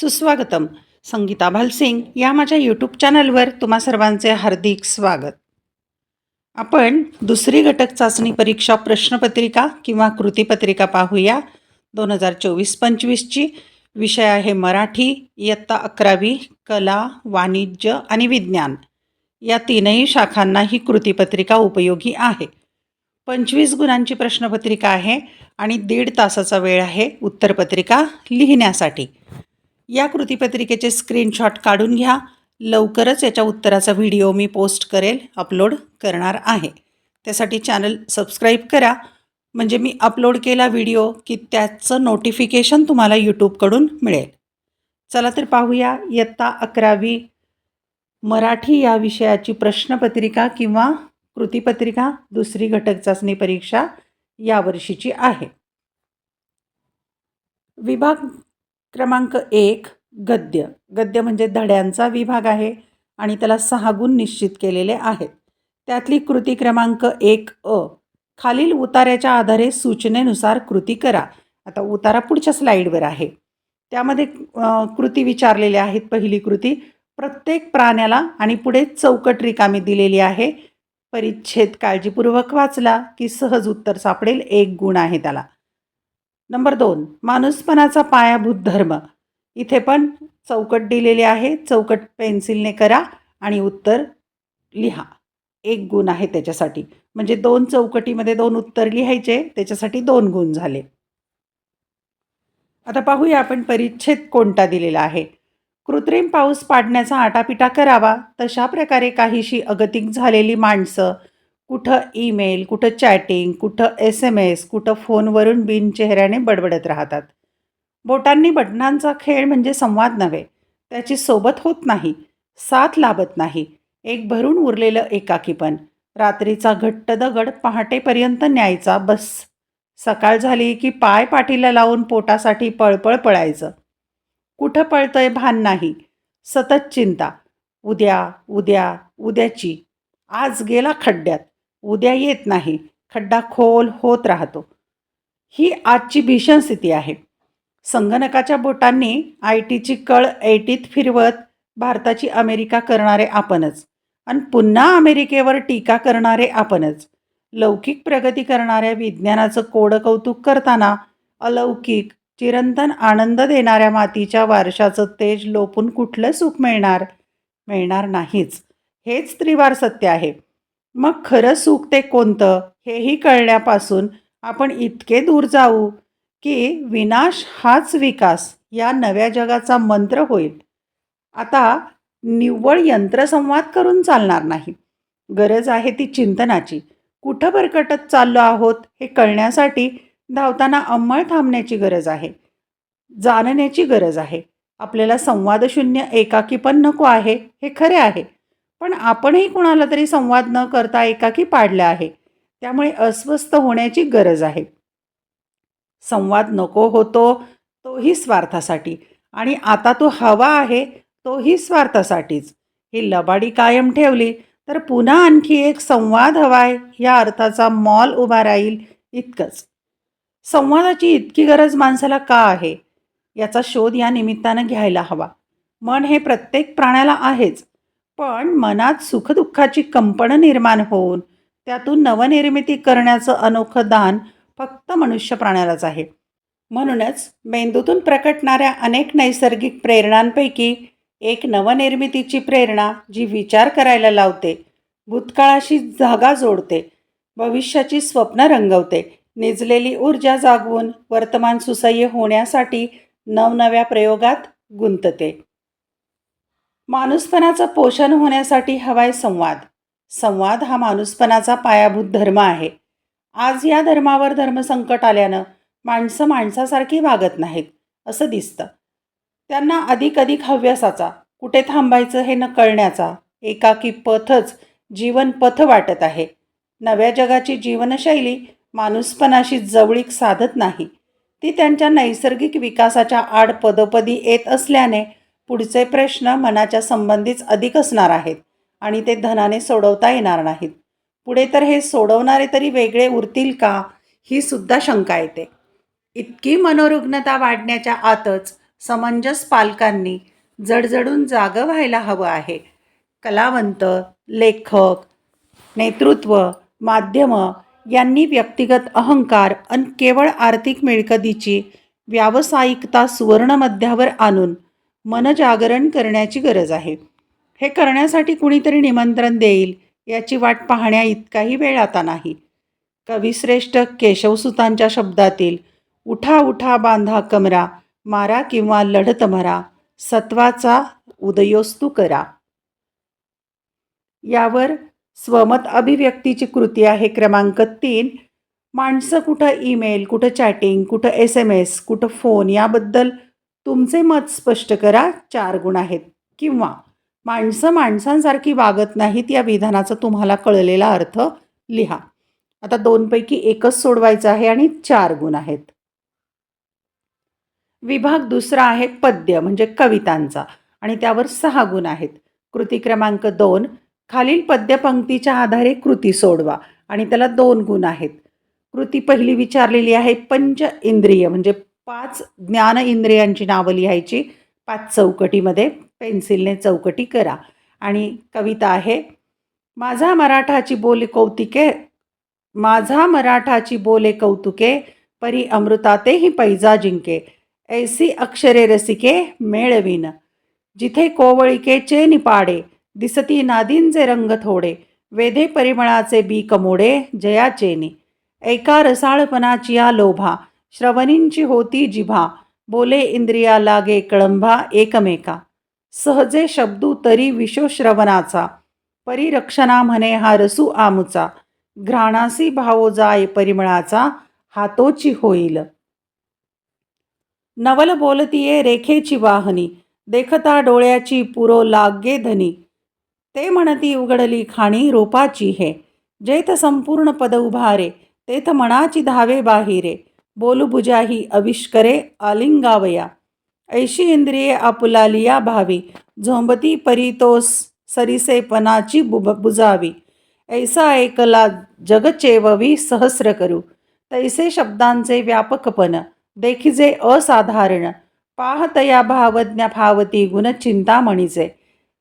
सुस्वागतम. संगीता भालसिंग या माझ्या यूट्यूब चॅनलवर तुम्हा सर्वांचे हार्दिक स्वागत. आपण दुसरी घटक चाचणी परीक्षा प्रश्नपत्रिका किंवा कृतीपत्रिका पाहूया. दोन हजार चोवीस पंचवीसची. विषय आहे मराठी इयत्ता अकरावी कला वाणिज्य आणि विज्ञान. या तीनही शाखांना ही कृतीपत्रिका उपयोगी आहे. पंचवीस गुणांची प्रश्नपत्रिका आहे आणि दीड तासाचा वेळ आहे उत्तरपत्रिका लिहिण्यासाठी. या कृतीपत्रिकेचे स्क्रीनशॉट काढून घ्या. लवकरच याच्या उत्तराचा व्हिडिओ मी पोस्ट करेल अपलोड करणार आहे. त्यासाठी चॅनल सबस्क्राईब करा. म्हणजे मी अपलोड केला व्हिडिओ की त्याचं नोटिफिकेशन तुम्हाला यूट्यूबकडून मिळेल. चला तर पाहूया इयत्ता अकरावी. मराठी या विषयाची प्रश्नपत्रिका किंवा कृतीपत्रिका दुसरी घटक चाचणी परीक्षा यावर्षीची आहे. विभाग क्रमांक एक गद्य. गद्य म्हणजे धड्यांचा विभाग आहे आणि त्याला सहा गुण निश्चित केलेले आहेत. त्यातली कृती क्रमांक एक अ. खालील उतार्याच्या आधारे सूचनेनुसार कृती करा. आता उतारा पुढच्या स्लाईडवर आहे. त्यामध्ये कृती विचारलेल्या आहेत. पहिली कृती प्रत्येक प्राण्याला आणि पुढे चौकट रिकामी दिलेली आहे. परिच्छेद काळजीपूर्वक वाचला की सहज उत्तर सापडेल. एक गुण आहे त्याला. नंबर दोन माणूसपणाचा पायाभूत धर्म. इथे पण चौकट दिलेली आहे. चौकट पेन्सिलने करा आणि उत्तर लिहा. एक गुण आहे त्याच्यासाठी. म्हणजे दोन चौकटीमध्ये दोन उत्तर लिहायचे त्याच्यासाठी दोन गुण झाले. आता पाहूया आपण परिच्छेद कोणता दिलेला आहे. कृत्रिम पाऊस पाडण्याचा आटापिटा करावा. तशा प्रकारे काहीशी अगतिक झालेली माणसं कुठं ईमेल कुठं चॅटिंग कुठं एस एम एस कुठं फोनवरून बिनचेहऱ्याने बडबडत राहतात. बोटांनी बटनांचा खेळ म्हणजे संवाद नव्हे त्याची सोबत होत नाही साथ लाभत नाही एक भरून उरलेलं एकाकीपण रात्रीचा घट्ट दगड पहाटेपर्यंत न्यायचा बस सकाळ झाली की पाय पाठीला लावून पोटासाठी पळपळ पळायचं. कुठं पळतंय भान नाही सतत चिंता उद्या उद्या उद्याची आज गेला खड्ड्यात उद्या येत नाही. खड्डा खोल होत राहतो. ही आजची भीषण स्थिती आहे. संगणकाच्या बोटांनी आय टीची कळ ऐटीत फिरवत भारताची अमेरिका करणारे आपणच आणि पुन्हा अमेरिकेवर टीका करणारे आपणच. लौकिक प्रगती करणाऱ्या विज्ञानाचं कोडं कौतुक करताना अलौकिक चिरंतन आनंद देणाऱ्या मातीच्या वारशाचं तेज लोपून कुठलं सुख मिळणार? मिळणार नाहीच. हेच त्रिवार सत्य आहे. मग खरं सुख ते कोणतं? हेही कळण्यापासून आपण इतके दूर जाऊ की विनाश हाच विकास या नव्या जगाचा मंत्र होईल. आता निव्वळ यंत्रसंवाद करून चालणार नाही. गरज आहे ती चिंतनाची. कुठं भरकटत चाललो आहोत हे कळण्यासाठी धावताना अंमळ थांबण्याची गरज आहे. जाणण्याची गरज आहे. आपल्याला संवादशून्य एकाकी पण नको आहे हे खरे आहे. पण आपणही कुणाला तरी संवाद न करता एकाकी पाडला आहे. त्यामुळे अस्वस्थ होण्याची गरज आहे. संवाद नको होतो तोही स्वार्थासाठी. आणि आता तो हवा आहे तोही स्वार्थासाठीच. ही लबाडी कायम ठेवली तर पुन्हा आणखी एक संवाद हवाय या अर्थाचा मॉल उभा राहील इतकंच. संवादाची इतकी गरज माणसाला का आहे? याचा शोध या निमित्तानं घ्यायला हवा. मन हे प्रत्येक प्राण्याला आहेच. पण मनात सुखदुःखाची कंपनं निर्माण होऊन त्यातून नवनिर्मिती करण्याचं अनोखं दान फक्त मनुष्य प्राण्यालाच आहे. म्हणूनच मेंदूतून प्रकटणाऱ्या अनेक नैसर्गिक प्रेरणांपैकी एक नवनिर्मितीची प्रेरणा जी विचार करायला लावते भूतकाळाशी जागा जोडते भविष्याची स्वप्न रंगवते निजलेली ऊर्जा जागवून वर्तमान सुसह्य होण्यासाठी नवनव्या प्रयोगात गुंतते. माणूसपणाचं पोषण होण्यासाठी हवाय संवाद. संवाद हा माणूसपणाचा पायाभूत धर्म आहे. आज या धर्मावर धर्मसंकट आल्यानं माणसं माणसासारखी वागत नाहीत असं दिसतं. त्यांना अधिक अधिक हव्यासाचा कुठे थांबायचं हे न कळण्याचा एकाकी पथच जीवन पथ वाटत आहे. नव्या जगाची जीवनशैली माणूसपणाशी जवळीक साधत नाही. ती त्यांच्या नैसर्गिक विकासाच्या आड पदोपदी येत असल्याने पुढचे प्रश्न मनाच्या संबंधीच अधिक असणार आहेत आणि ते धनाने सोडवता येणार नाहीत. पुढे तर हे सोडवणारे तरी वेगळे उरतील का? ही सुद्धा शंका येते. इतकी मनोरुग्णता वाढण्याच्या आतच समंजस पालकांनी जडजडून जागं व्हायला हवं आहे. कलावंत लेखक नेतृत्व माध्यमं यांनी व्यक्तिगत अहंकार आणि केवळ आर्थिक मिळकतीची व्यावसायिकता सुवर्णमध्यावर आणून मनजागरण करण्याची गरज आहे. हे करण्यासाठी कुणीतरी निमंत्रण देईल याची वाट पाहण्या इतकाही वेळ आता नाही. कविश्रेष्ठ केशवसुतांच्या शब्दातील उठा उठा बांधा कमरा मारा किंवा लढत मरा सत्वाचा उदयोस्तू करा. यावर स्वमत अभिव्यक्तीची कृती आहे क्रमांक तीन. माणसं कुठं ईमेल कुठं चॅटिंग कुठं एस एम एस कुठं फोन याबद्दल तुमचे मत स्पष्ट करा चार गुण आहेत. किंवा माणसं माणसांसारखी वागत नाहीत या विधानाचा तुम्हाला कळलेला अर्थ लिहा. आता दोनपैकी एकच सोडवायचं आहे आणि चार गुण आहेत. विभाग दुसरा आहे पद्य म्हणजे कवितांचा. आणि त्यावर सहा गुण आहेत. कृती क्रमांक दोन खालील पद्यपंक्तीच्या आधारे कृती सोडवा. आणि त्याला दोन गुण आहेत. कृती पहिली विचारलेली आहे पंच इंद्रिय म्हणजे पाच ज्ञान इंद्रियांची नावं लिहायची पाच चौकटीमध्ये. पेन्सिलने चौकटी करा. आणि कविता आहे माझा मराठाची बोले कौतिके माझा मराठाची बोले कौतुके परी अमृतातेही पैजा जिंके ऐसी अक्षरे रसिके मेळविन. जिथे कोवळिकेचे निपाडे दिसती नादींचे रंग थोडे वेधे परिमळाचे बी कमोडे जयाचेनी एका रसाळपणाची या लोभा श्रवणींची होती जिभा. बोले इंद्रिया लागे कळंभा एकमेका. सहजे शब्दू तरी विश्वश्रवणाचा परिरक्षणा म्हणे हा रसू आमुचा. घ्राणासी भावो जाय परिमळाचा हातोची होईल. नवल बोलतीये रेखेची वाहनी. देखता डोळ्याची पुरो लागे धनी. ते म्हणती उघडली खाणी रोपाची हे. जेथ संपूर्ण पद उभारे तेथ मनाची धावे बाहिरे. बोलू ही अविष्करे आलिंगावया। ऐशी इंद्रिये आपुलालिया भावी। झोंबती परितोस सरिसेपणाची बुब बुजावी। ऐसा ऐकला जगचेववी सहस्र करू। तैसे शब्दांचे व्यापकपण देखिजे असाधारण। पाहतया भावज्ञ भावती गुणचिंतामणीचे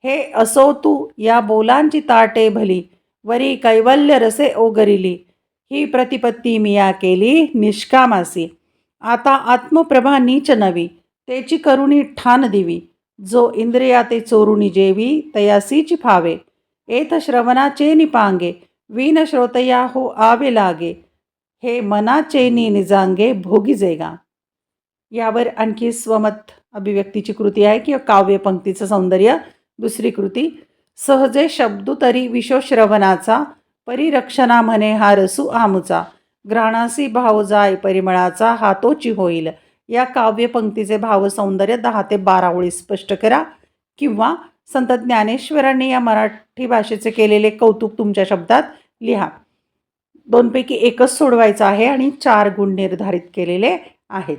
हे असो तू या बोलांची ताटे भली। वरी कैवल्य रसे ओगरिली। ही प्रतिपत्ती मिया केली निष्कामासी आता आत्मप्रभा नीच नवी तेची करुणी ठान दिवी. जो इंद्रिया ते चोरुणी जेवी तयासीच फावे. एथ श्रवणाचे निपांगे वीन श्रोतया हो आवे लागे. हे मनाचे नि निजांगे भोगी जेगा. यावर आणखी स्वमत अभिव्यक्तीची कृती आहे किंवा काव्यपंक्तीचं सौंदर्य. दुसरी कृती सहजे शब्दू तरी विश्वश्रवणाचा परिरक्षणा म्हणे हा रसू आमचा. घ्राणासी भाव जाय परिमळाचा हातोची होईल. या काव्यपंक्तीचे भावसौंदर्य दहा ते बारा ओळी स्पष्ट करा. किंवा संत ज्ञानेश्वरांनी या मराठी भाषेचे केलेले कौतुक तुमच्या शब्दात लिहा. दोनपैकी एकच सोडवायचं आहे आणि चार गुण निर्धारित केलेले आहेत.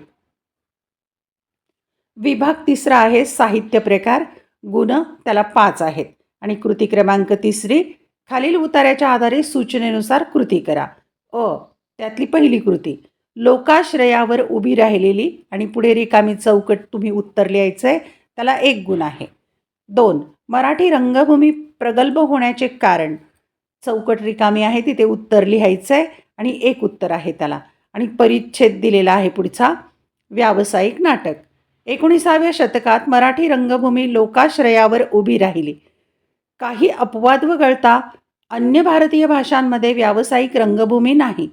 विभाग तिसरा आहे साहित्य प्रकार. गुण त्याला पाच आहेत. आणि कृती क्रमांक तिसरी खालील उतार्याच्या आधारे सूचनेनुसार कृती करा. अ. त्यातली पहिली कृती. लोकाश्रयावर उभी राहिलेली आणि पुढे रिकामी चौकट तुम्ही उत्तर लिहायचं आहे त्याला एक गुण आहे. दोन. मराठी रंगभूमी प्रगल्भ होण्याचे कारण. चौकट रिकामी आहे तिथे उत्तर लिहायचं आहे आणि एक उत्तर आहे त्याला. आणि परिच्छेद दिलेला आहे पुढचा. व्यावसायिक नाटक. एकोणीसाव्या शतकात मराठी रंगभूमी लोकाश्रयावर उभी राहिली. काही अपवाद वगळता अन्य भारतीय भाषांमध्ये व्यावसायिक रंगभूमी नाही.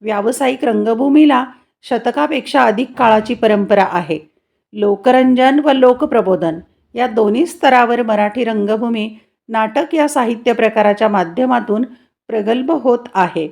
व्यावसायिक रंगभूमीला शतकापेक्षा अधिक काळाची परंपरा आहे. लोकरंजन व लोकप्रबोधन या दोन्ही स्तरावर मराठी रंगभूमी नाटक या साहित्य प्रकाराच्या माध्यमातून प्रगल्भ होत आहे.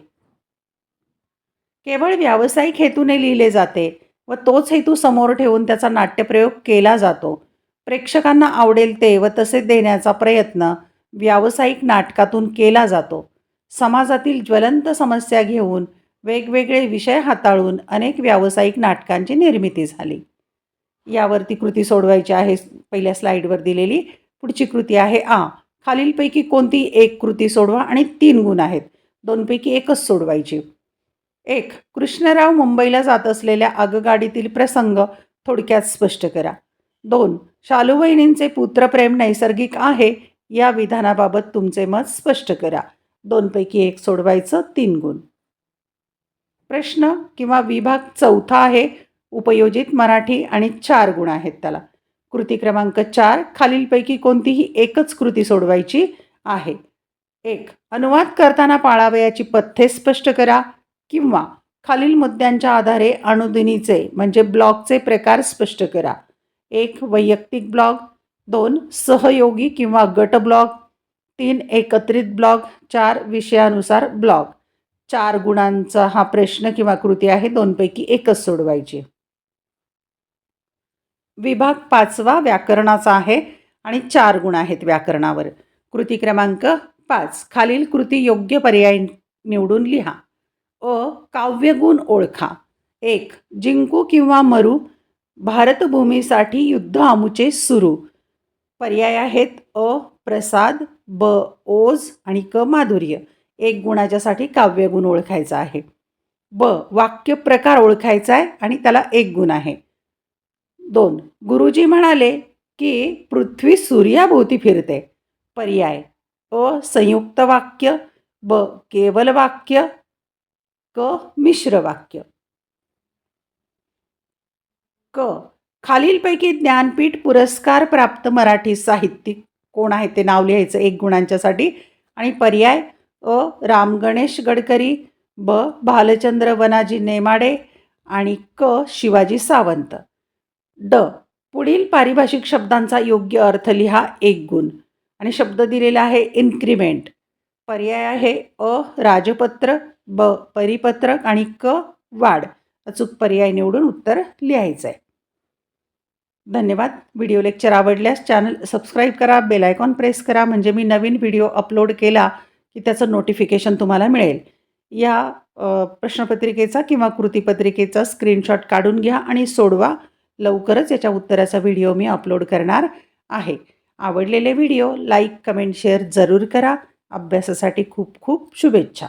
केवळ व्यावसायिक हेतूने लिहिले जाते व तोच हेतू समोर ठेवून त्याचा नाट्यप्रयोग केला जातो. प्रेक्षकांना आवडेल ते व तसे देण्याचा प्रयत्न व्यावसायिक नाटकातून केला जातो. समाजातील ज्वलंत समस्या घेऊन वेगवेगळे विषय हाताळून अनेक व्यावसायिक नाटकांची निर्मिती झाली. यावरती कृती सोडवायची आहे पहिल्या स्लाईडवर दिलेली पुढची कृती आहे आ. खालीलपैकी कोणती एक कृती सोडवा आणि तीन गुण आहेत. दोनपैकी एकच सोडवायची. एक कृष्णराव मुंबईला जात असलेल्या आगगाडीतील प्रसंग थोडक्यात स्पष्ट करा. दोन शालूवहिनींचे पुत्रप्रेम नैसर्गिक आहे या विधानाबाबत तुमचे मत स्पष्ट करा. दोनपैकी एक सोडवायचं तीन गुण. प्रश्न किंवा विभाग चौथा आहे. उपयोजित मराठी आणि चार गुण आहेत त्याला. कृती क्रमांक चार खालीलपैकी कोणतीही एकच कृती सोडवायची आहे. एक अनुवाद करताना पाळावयाची पथ्ये स्पष्ट करा किंवा खालील मुद्द्यांच्या आधारे अनुदिनीचे म्हणजे ब्लॉगचे प्रकार स्पष्ट करा. एक वैयक्तिक ब्लॉग दोन सहयोगी किंवा गट ब्लॉग तीन एकत्रित ब्लॉग चार विषयानुसार ब्लॉग चार गुणांचा हा प्रश्न किंवा कृती आहे दोनपैकी एकच सोडवायची. विभाग पाचवा व्याकरणाचा आहे आणि चार गुण आहेत व्याकरणावर. कृती क्रमांक पाच. खालील कृती योग्य पर्याय निवडून लिहा. अ. काव्यगुण ओळखा. एक. जिंकू किंवा मरू. भारतभूमीसाठी युद्ध आमुचे सुरू. पर्याय आहेत अ प्रसाद ब ओज आणि क माधुर्य. एक गुणाच्यासाठी काव्यगुण ओळखायचा आहे. ब वाक्य प्रकार ओळखायचा आहे आणि त्याला एक गुण आहे. दोन गुरुजी म्हणाले की पृथ्वी सूर्याभोवती फिरते. पर्याय अ संयुक्त वाक्य ब केवल वाक्य क मिश्र वाक्य. क खालीलपैकी ज्ञानपीठ पुरस्कार प्राप्त मराठी साहित्यिक. कोण आहे ते नाव लिहायचं? एक गुणांच्यासाठी. आणि पर्याय अ. राम गणेश गडकरी ब. भालचंद्र वनाजी नेमाडे आणि क. शिवाजी सावंत. ड. पुढील पारिभाषिक शब्दांचा योग्य अर्थ लिहा एक गुण. आणि शब्द दिलेला आहे इन्क्रिमेंट पर्याय आहे अ. राजपत्र ब. परिपत्रक आणि क. वाढ. अचूक पर्याय निवडून उत्तर लिहायचं आहे धन्यवाद. व्हिडिओ लेक्चर आवडल्यास चॅनल सबस्क्राईब करा बेल आयकॉन प्रेस करा म्हणजे मी नवीन व्हिडिओ अपलोड केला की त्याचं नोटिफिकेशन तुम्हाला मिळेल. या प्रश्नपत्रिकेचा किंवा कृतीपत्रिकेचा स्क्रीनशॉट काढून घ्या आणि सोडवा. लवकरच याच्या उत्तराचा व्हिडिओ मी अपलोड करणार आहे. आवडलेले व्हिडिओ लाईक कमेंट शेअर जरूर करा. अभ्यासासाठी खूप खूप शुभेच्छा.